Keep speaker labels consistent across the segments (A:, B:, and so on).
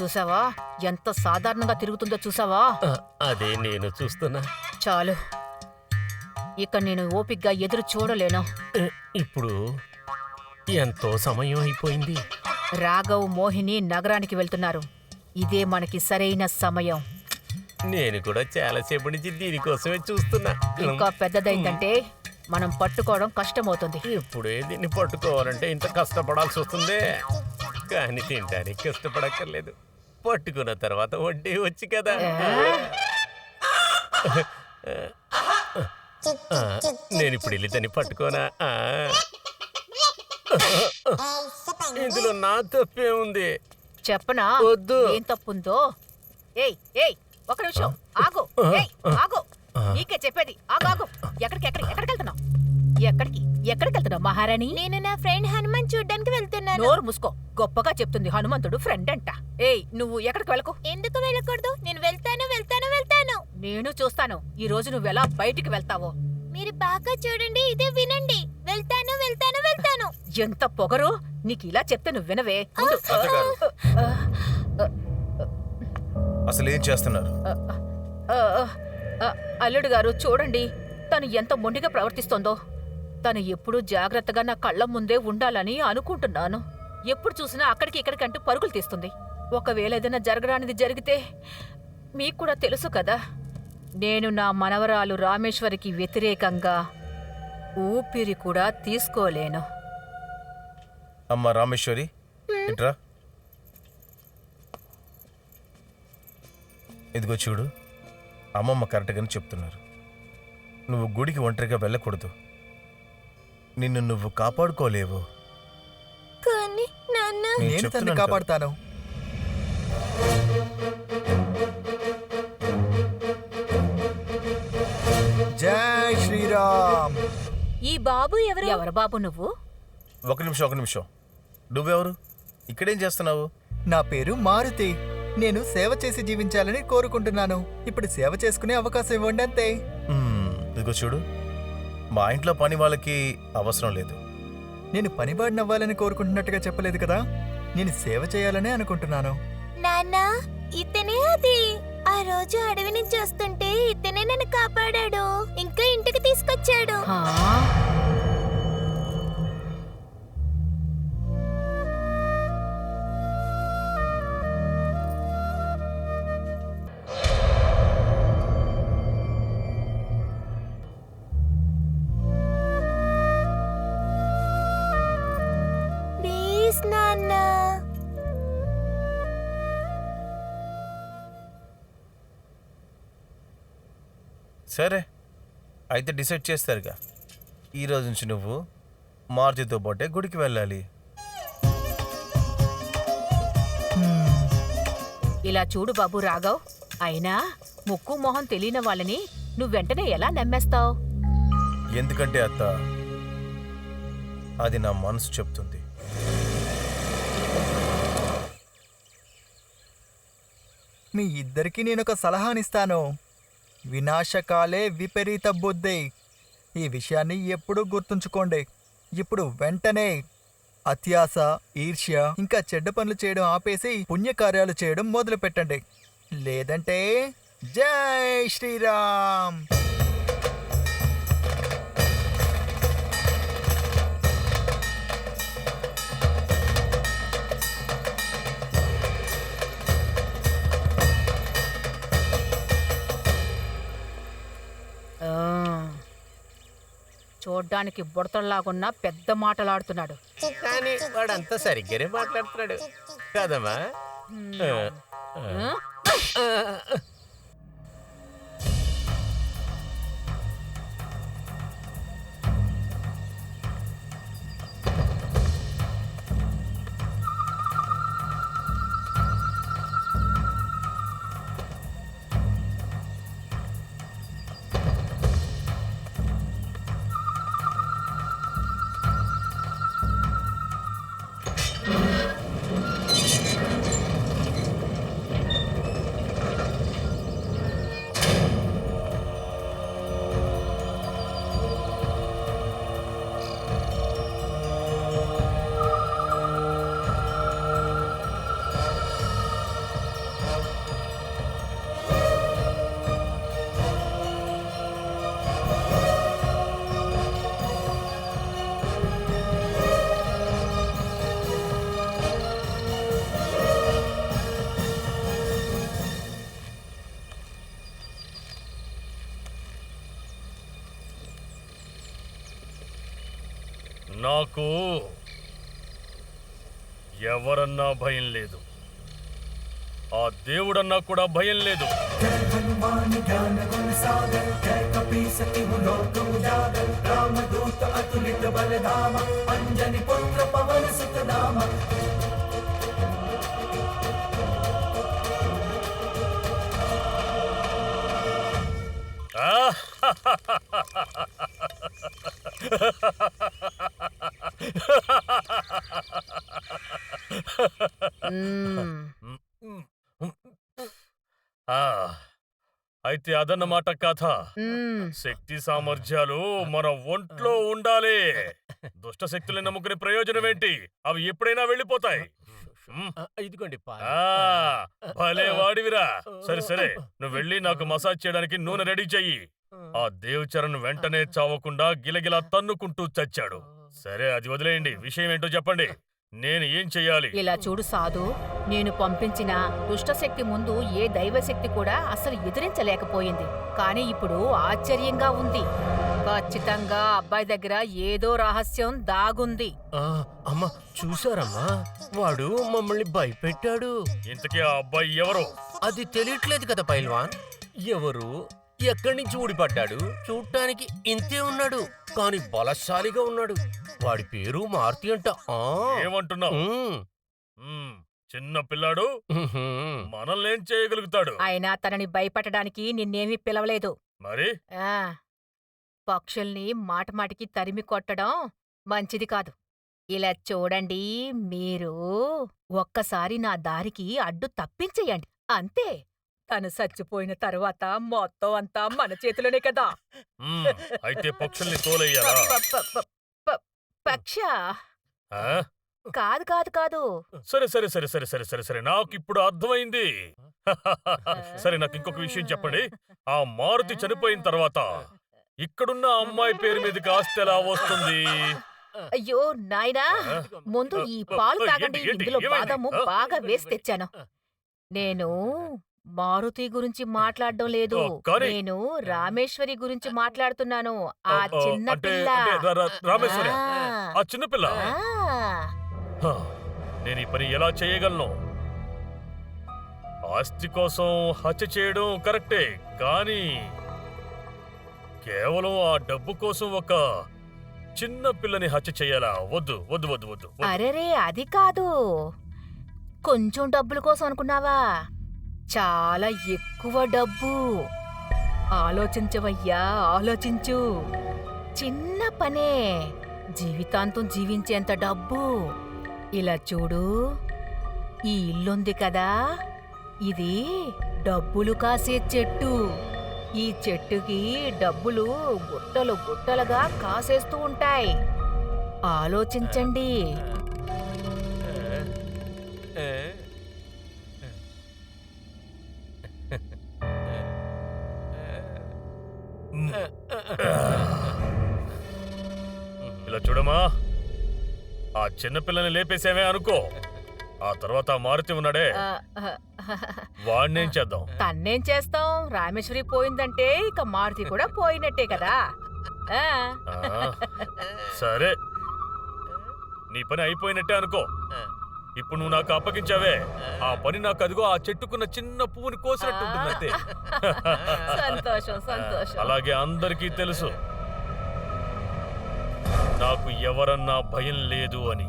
A: చూసావా? ఎంత సాధారణంగా తిరుగుతుందో చూసావా?
B: అదే నేను చూస్తున్నా.
A: చాలు. ఇక నేను ఓపిగ్గా ఎదురు చూడలేను.
B: ఇప్పుడు ఎంతో సమయం అయిపోయింది.
A: రాఘవ్ మోహిని నగరానికి వెళ్తున్నారు. ఇదే మనకి సరైన సమయం.
B: నేను కూడా చాలాసేపు నుంచి దీనికోసమే చూస్తున్నా.
A: ఇంకా పెద్దదైందంటే? మనం పట్టుకోవడం కష్టమవుతుంది.
B: ఇప్పుడే దీన్ని పట్టుకోవాలంటే ఇంత కష్టపడాల్సి వస్తుంది? కానీ తినడానికి కష్టపడక్కర్లేదు పట్టుకున్న తర్వాత వడ్డీ వచ్చి కదా. నేను ఇప్పుడు వెళ్ళి దాన్ని పట్టుకోనా. ఇందులో నా తప్పే ఉంది
A: చెప్పనా?
B: వద్దు.
A: ఏం తప్పుందో? ఏయ్ ఏయ్ ఒక నిమిషం. ఆగు. ఏయ్ ఆగు. నీకే చెప్పేది. ఆగు ఆగు ఎక్కడికి ఎక్కడికి ఎక్కడికి వెళ్తున్నావు? ఎక్కడికి ఎక్కడికి వెళ్తున్నావు మహారాణి
C: నేను నా ఫ్రెండ్ హనుమాన్ చూడ్డానికి వెళ్తున్నాను.
A: నోరు మూసుకో. గొప్పగా చెప్తుంది హనుమంతుడు ఫ్రెండ్ అంట. ఏయ్ నువ్వు ఎక్కడికి వెళ్ళకు?
C: ఎందుకు వెళ్ళకూడదు? నేను వెళ్తాను వెళ్తాను వెళ్తాను.
A: నేను చూస్తాను. ఈ రోజు నువ్వు ఎలా బయటికి వెళ్తావో.
C: మీరు బాగా చూడండి ఇదే వినండి. వెళ్తాను వెళ్తాను వెళ్తాను.
A: ఎంత పొగరు. నీకు ఇలా చెప్తే నువ్వు వినవే.
D: అసలు ఏం చేస్తున్నారు
A: అల్లుడు గారు చూడండి. తను ఎంత మొండిగా ప్రవర్తిస్తోందో. తను ఎప్పుడూ జాగ్రత్తగా నా కళ్ళ ముందే ఉండాలని అనుకుంటున్నాను. ఎప్పుడు చూసినా అక్కడికి ఇక్కడికంటూ పరుగులు తీస్తుంది. ఒకవేళ ఏదైనా జరగడానికి జరిగితే మీకు కూడా తెలుసు కదా. నేను నా మనవరాలు రామేశ్వరికి వ్యతిరేకంగా ఊపిరి కూడా తీసుకోలేను.
D: అమ్మ రామేశ్వరి ఇట్రా. ఇదిగో చూడు. అమ్మమ్మ కరెక్ట్గానే చెప్తున్నారు. నువ్వు గుడికి ఒంటరిగా వెళ్ళకూడదు. నిన్ను నువ్వు కాపాడుకోలేవు.
C: కానీ నాన్న
D: నేను
E: నేను తన్ని
D: చెప్తున్నాను కదా.
E: కాపాడుతాను. జై శ్రీరామ్.
C: ఈ బాబు ఎవరు?
A: ఎవరు బాబు నువ్వు?
D: ఒక నిమిషం ఒక నిమిషం. నువ్వెవరు? ఇక్కడేం చేస్తున్నావు?
E: నా పేరు మారుతి. నేను సేవ చేసి జీవించాలని కోరుకుంటున్నాను. ఇప్పుడు సేవ చేసుకునే అవకాశం ఇవ్వండి అంతే.
D: ఇదిగో చూడు. మా ఇంట్లో పని వాళ్ళకి అవసరం లేదు.
E: నేను పనిబాడిన అవ్వాలని కోరుకుంటున్నట్టుగా చెప్పలేదు కదా? నేను సేవ చేయాలనే అనుకుంటున్నాను.
C: నాన్న ఇతనే అది. ఆ రోజు అడవి నుంచి వస్తుంటే ఇతనే నన్ను కాపాడాడు. ఇంకా ఇంటికి తీసుకొచ్చాడు.
D: సరే అయితే డిసైడ్ చేస్తారుగా. ఈ రోజు నుంచి నువ్వు మారుతితో పాటే గుడికి వెళ్ళాలి.
A: ఇలా చూడు బాబు రాఘవ్. అయినా ముక్కు మొహం తెలియని వాళ్ళని నువ్వు వెంటనే ఎలా నమ్మేస్తావు?
D: ఎందుకంటే అత్త అది నా మనసు చెప్తుంది.
E: మీ ఇద్దరికి నేను ఒక సలహానిస్తాను. వినాశకాలే విపరీత బుద్ధి. ఈ విషయాన్ని ఎప్పుడూ గుర్తుంచుకోండి. ఇప్పుడు వెంటనే అత్యాస ఈర్ష్య ఇంకా చెడ్డ పనులు చేయడం ఆపేసి పుణ్యకార్యాలు చేయడం మొదలు పెట్టండి లేదంటే జై శ్రీరామ్!
A: చూడ్డానికి బుడతల్లాగున్నా పెద్ద మాటలాడుతున్నాడు.
B: కానీ వాడంతా సరిగ్గానే మాట్లాడుతున్నాడు. కదమ్మా?
F: ఎవరన్నా భయం లేదు. ఆ దేవుడన్నా కూడా భయం లేదు. ఆ అయితే అదన్నమాట కథ. శక్తి సామర్థ్యాలు మన ఒంట్లో ఉండాలి. దుష్ట శక్తుల్ని నమ్ముకునే ప్రయోజనం ఏంటి? అవి ఎప్పుడైనా వెళ్ళిపోతాయి.
B: ఇదిగోండి
F: భలే వాడివిరా. సరే సరే నువ్వు వెళ్ళి నాకు మసాజ్ చేయడానికి నూనె రెడీ చెయ్యి. ఆ దేవచరణ్ వెంటనే చావకుండా గిలగిలా తన్నుకుంటూ చచ్చాడు. సరే అది వదిలేయండి. విషయం ఏంటో చెప్పండి. నేను ఏం చెయ్యాలి?
A: ఇలా చూడు సాధు నేను పంపించిన దుష్టశక్తి ముందు ఏ దైవశక్తి కూడా అసలు ఎదిరించలేకపోయింది. కానీ ఇప్పుడు ఆశ్చర్యంగా ఉంది. ఖచ్చితంగా అబ్బాయి దగ్గర ఏదో రహస్యం దాగుంది.
B: ఆ, అమ్మా చూసారమ్మా వాడు మమ్మల్ని భయపెట్టాడు.
F: ఇంతకీ ఆ అబ్బాయి ఎవరు?
B: అది తెలియట్లేదు కదా పైల్వాన్. ఎవరు? ఎక్కడి నుంచి ఊడిపడ్డాడు? చూడటానికి ఇంతే ఉన్నాడు కానీ బలశాలిగా ఉన్నాడు. వాడి పేరు మారుతి అంట. ఆ.
F: ఏమంటున్నావు?
B: ఉమ్.
F: చిన్న పిల్లాడు
B: ఉహుం.
F: మనల్ని ఏం చేయగలుగుతాడు?
A: అయినా తనని భయపెట్టడానికి నిన్నేమీ పిలవలేదు.
F: మరి?
A: ఆ. పక్షుల్ని మాటమాటికి తరిమి కొట్టడం మంచిది కాదు. ఇలా చూడండి మీరు. ఒక్కసారి నా దారికి అడ్డు తప్పించేయండి. అంతే. తను చచ్చిపోయిన తరువాత మొత్తం అంతా మన చేతిలోనే కదా.
F: అయితే పక్షుల్ని
A: పక్ష?
F: ఆ?
A: కాదు కాదు కాదు.
F: సరే సరే సరే సరే సరే సరే సరే నాకు ఇప్పుడు అర్థమైంది. సరే నాకు ఇంకొక విషయం చెప్పండి. ఆ మారుతి చనిపోయిన తర్వాత ఇక్కడున్న అమ్మాయి పేరు మీదకి ఆస్తి ఎలా వస్తుంది?
A: అయ్యో నాయనా? ముందు ఈ పాలు
F: ఏంటి,
A: తాగండి.
F: ఏంటి,
A: ఇందులో
F: ఏమైంది?
A: బాదము? బాగా వేసి తెచ్చాను. నేను మారుతి గురించి మాట్లాడడం లేదు.
F: ఓ, కానీ-
A: నేను రామేశ్వరి గురించి మాట్లాడుతున్నాను. ఆ
F: ఓ,
A: చిన్న
F: అంటే
A: పిల్ల.
F: అంటే రా- రా- రామేశ్వరి?
A: ఆ.
F: ఆ చిన్నపిల్ల
A: ఆ.
F: హ, నేను ఈ పని ఎలా చేయగలను? ఆస్తి కోసం హత్య చేయడం కరెక్టే కానీ కేవలం ఆ డబ్బు కోసం ఒక చిన్న పిల్లని హత్య చేయాలా? వద్దు వద్దు వద్దు వద్దు వద్దు.
A: అరెరే అది కాదు. కొంచెం డబ్బుల కోసం అనుకున్నావా? చాలా ఎక్కువ డబ్బు. ఆలోచించవయ్యా ఆలోచించు. చిన్న పనే. జీవితాంతం జీవించేంత డబ్బు. ఇలా చూడు ఈ ఇల్లుంది కదా. ఇది డబ్బులు కాసే చెట్టు. ఈ చెట్టుకి డబ్బులు గుట్టలు గుట్టలుగా కాసేస్తూ ఉంటాయి. ఆలోచించండి.
F: ఇలా చూడమా? ఆ చిన్న పిల్లని లేపేసేమే అనుకో. ఆ తర్వాత మారుతి ఉన్నాడే. వాడినేం చేద్దాం?
A: తన్నేం చేస్తాం? రామేశ్వరి పోయిందంటే ఇక మారుతి కూడా పోయినట్టే కదా. ఆ,
F: సరే. నీ పని అయిపోయినట్టే అనుకో. ఇప్పుడు నువ్వు నాకు అప్పగించావే. ఆ పని నాకు అదిగో ఆ చెట్టుకున్న చిన్న పువ్వుని కోసినట్టు ఉంటుందంతే
A: సంతోషం సంతోషం.
F: అలాగే అందరికీ తెలుసు. నాకు ఎవరన్నా భయం లేదు అని.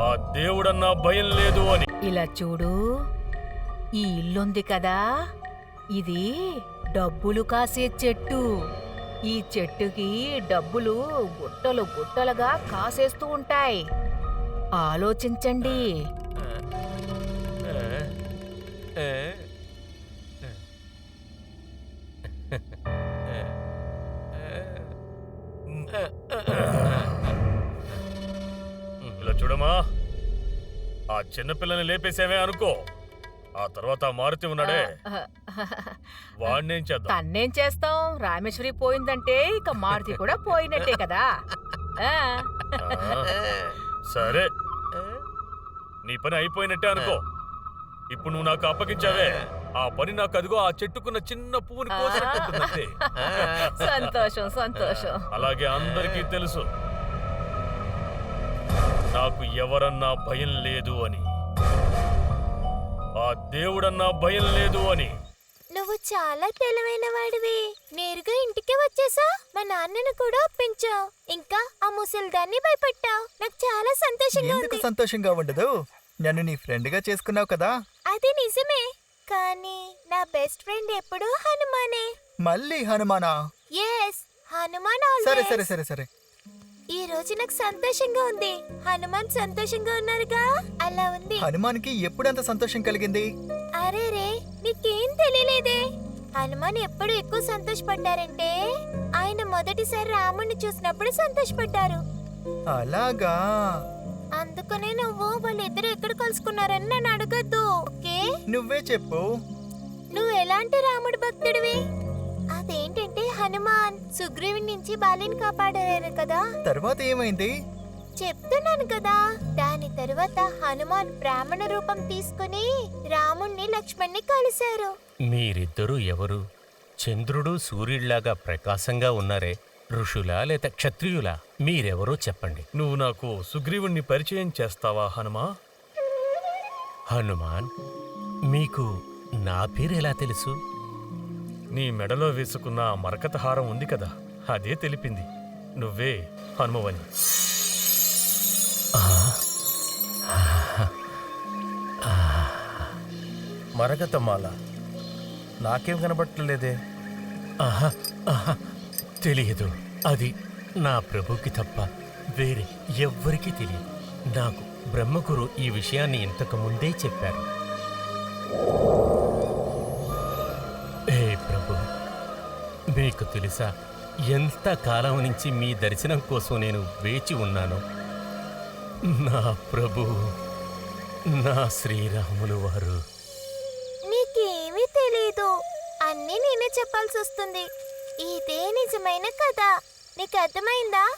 F: ఆ దేవుడన్నా భయం లేదు అని.
A: ఇలా చూడు ఈ ఇల్లుంది కదా. ఇది డబ్బులు కాసే చెట్టు. ఈ చెట్టుకి డబ్బులు గుట్టలు గుట్టలుగా కాసేస్తూ ఉంటాయి. ఆలోచించండి.
F: చూడమా? ఆ చిన్న పిల్లని లేపేసేమే అనుకో. ఆ తర్వాత మారుతి ఉన్నాడే. వాడినేం చేద్దాం?
A: తన్నేం చేస్తాం? రామేశ్వరి పోయిందంటే ఇక మారుతి కూడా పోయినట్టే కదా. ఆ,
F: సరే. నీ పని అయిపోయినట్టే అనుకో. ఇప్పుడు నువ్వు నాకు అప్పగించావే. ఆ పని నాకు అదిగో ఆ చెట్టుకున్న చిన్న పువ్వుని
A: సంతోషం సంతోషం.
F: అలాగే అందరికీ తెలుసు. నాకు ఎవరన్నా భయం లేదు అని. ఆ దేవుడన్నా భయం లేదు అని.
C: నువ్వు చాలా తెలివైన వాడివి. నేరుగా ఇంటికి వచ్చేసా? మా నాన్నను కూడా ఒప్పించావు. ఇంకా ఆ ముసలిదాన్ని భయపెట్టావు. నాకు చాలా సంతోషంగా
E: ఎందుకు
C: ఉంది.
E: సంతోషంగా ఉండదు? నన్ను నీ ఫ్రెండ్గా చేసుకున్నావు కదా.
C: అది నిజమే. కానీ నా బెస్ట్ ఫ్రెండ్ ఎప్పుడూ హనుమానే.
E: మళ్ళీ హనుమానా?
C: ఎస్ హనుమాన్
E: సరే
C: always.
E: సరే సరే సరే.
C: ఈ రోజు నాకు సంతోషంగా ఉంది. హనుమాన్ సంతోషంగా ఉన్నారుగా? అలా ఉంది.
E: హనుమాన్కి ఎప్పుడంత సంతోషం కలిగింది?
C: అరే రే నీకేం తెలియలేదే? హనుమాన్ ఎప్పుడు ఎక్కువ సంతోషపడ్డారంటే? ఆయన మొదటిసారి రాముణ్ణి చూసినప్పుడు సంతోషపడ్డారు.
E: అలాగా?
C: అందుకనే నువ్వు వాళ్ళిద్దరు ఎక్కడ కలుసుకున్నారని నన్ను అడగద్దు ఓకే?
E: నువ్వే చెప్పు.
C: నువ్వు ఎలాంటి రాముడి భక్తుడివి? అదేంటంటే హనుమాన్ సుగ్రీవుని నుంచి బాలిని కాపాడారు కదా?
E: తర్వాత ఏమైంది?
C: చెప్తున్నాను కదా దాని తరువాత హనుమాన్ బ్రాహ్మణ రూపం తీసుకుని రాముణ్ణి లక్ష్మణ్ణి కలిశారు.
B: మీరిద్దరూ ఎవరు? చంద్రుడు సూర్యుడిలాగా ప్రకాశంగా ఉన్నారే ఋషులా లేదా క్షత్రియులా? మీరెవరో చెప్పండి.
F: నువ్వు నాకు సుగ్రీవుణ్ణి పరిచయం చేస్తావా హనుమా?
B: హనుమాన్ మీకు నా పేరు ఎలా తెలుసు?
F: నీ మెడలో వేసుకున్న మరకత హారం ఉంది కదా అదే తెలిపింది. నువ్వే హనుమవని.
D: మరగతమాల నాకేం కనబట్టలేదే?
B: ఆహా ఆహా. తెలియదు. అది నా ప్రభుకి తప్ప వేరే ఎవ్వరికీ తెలియదు. నాకు బ్రహ్మగురు ఈ విషయాన్ని ఇంతకు ముందే చెప్పారు. మీకు తెలుసా? ఎంత కాలం నుంచి మీ దర్శనం కోసం నేను వేచి ఉన్నాను? నా ప్రభు నా శ్రీరాములు వారు.
C: నీకేమీ తెలీదు. అన్నీ నేనే చెప్పాల్సి వస్తుంది ఇదే నిజమైన కథ. నీకు అర్థమైందా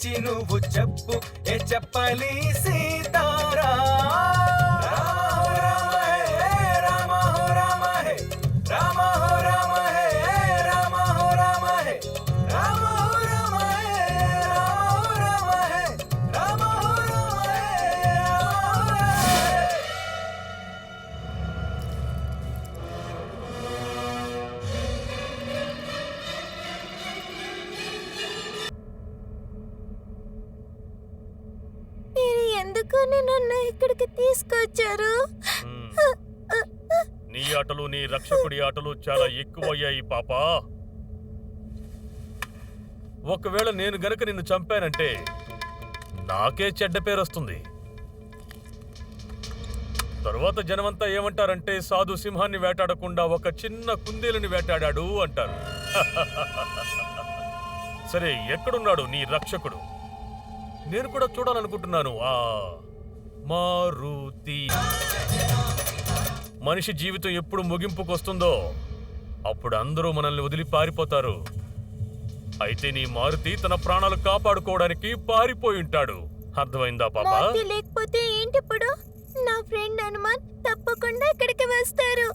G: తెరిచి నువ్వు చెప్పు. ఏ చెప్పలి సీతారా?
C: ఎందుకని నన్ను ఇక్కడికి తీసుకొచ్చారు?
F: నీ ఆటలు నీ రక్షకుడి ఆటలు చాలా ఎక్కువయ్యాయి పాపా. ఒకవేళ నేను గనక నిన్ను చంపానంటే నాకే చెడ్డ పేరు వస్తుంది. తరువాత జనమంతా ఏమంటారంటే సాధు సింహాన్ని వేటాడకుండా ఒక చిన్న కుందేలుని వేటాడాడు అంటారు. సరే ఎక్కడున్నాడు నీ రక్షకుడు? నేను కూడా చూడాలనుకుంటున్నాను. ఆ మారుతి. మనిషి జీవితం ఎప్పుడు ముగింపుకు వస్తుందో అప్పుడు అందరూ మనల్ని వదిలి పారిపోతారు. అయితే నీ మారుతి తన ప్రాణాలు కాపాడుకోవడానికి పారిపోయి ఉంటాడు. అర్థమైందా పాపా?
C: మారుతి లేకపోతే ఏంటి ఇప్పుడు నా ఫ్రెండ్ హనుమాన్ తప్పకుండా ఇక్కడికి వస్తారు.